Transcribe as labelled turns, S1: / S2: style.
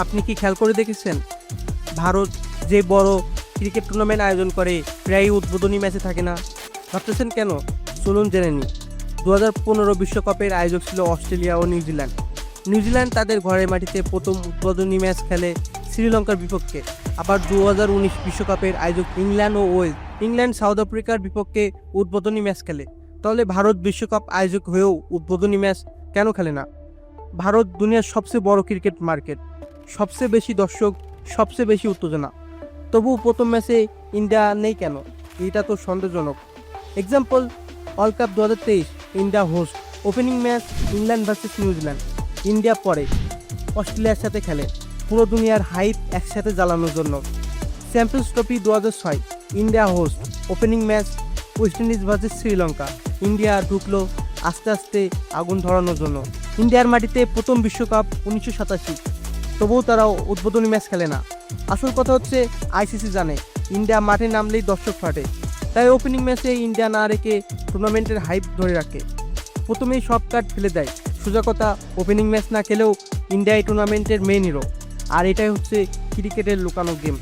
S1: আপনি কি খেয়াল করে দেখেছেন? ভারত যে বড় ক্রিকেট টুর্নামেন্ট আয়োজন করে প্রায় উদ্বোধনী ম্যাচে থাকে না। ভাবতেছেন কেন? চলুন জেনে নিই। দু হাজার পনেরো বিশ্বকাপের আয়োজক ছিল অস্ট্রেলিয়া ও নিউজিল্যান্ড। নিউজিল্যান্ড তাদের ঘরের মাটিতে প্রথম উদ্বোধনী ম্যাচ খেলে শ্রীলঙ্কার বিপক্ষে। আবার দু হাজার উনিশ বিশ্বকাপের আয়োজক ইংল্যান্ড ও ওয়েলস। ইংল্যান্ড, সাউথ আফ্রিকার বিপক্ষে উদ্বোধনী ম্যাচ খেলে। তাহলে ভারত বিশ্বকাপ আয়োজক হয়েও উদ্বোধনী ম্যাচ কেন খেলে না? ভারত দুনিয়ার সবচেয়ে বড় ক্রিকেট মার্কেট। সবচেয়ে বেশি দর্শক, সবচেয়ে বেশি উত্তেজনা। তবুও প্রথম ম্যাচে ইন্ডিয়া নেই কেন? এটা তো সন্দেহজনক। এক্সাম্পল ওয়ার্ল্ড কাপ দু হাজার তেইশ, India host opening match England versus New Zealand India পরে, অস্ট্রেলিয়ার সাথে খেলে। পুরো দুনিয়ার হাইপ একসাথে জ্বালানোর জন্য। চ্যাম্পিয়ন্স ট্রফি দু হাজার ছয়, India host opening match West Indies versus Sri Lanka India ঢুকলো আস্তে আস্তে আগুন ধরানোর জন্য। ইন্ডিয়ার মাটিতে প্রথম বিশ্বকাপ উনিশশো সাতাশি। তবুও তারা উদ্বোধনী ম্যাচ খেলে না। আসল কথা হচ্ছে, আইসিসি জানে, ইন্ডিয়া মাঠে নামলেই দর্শক ফাটে। তাই ওপেনিং ম্যাচে ইন্ডিয়া না রেখে টুর্নামেন্টের হাইপ ধরে রাখে। প্রথমেই সব কার্ড ফেলে দেয়। সোজা কথা ওপেনিং ম্যাচ না খেলেও ইন্ডিয়া এই টুর্নামেন্টের মেন হিরো আর এটাই হচ্ছে ক্রিকেটের লুকানো গেম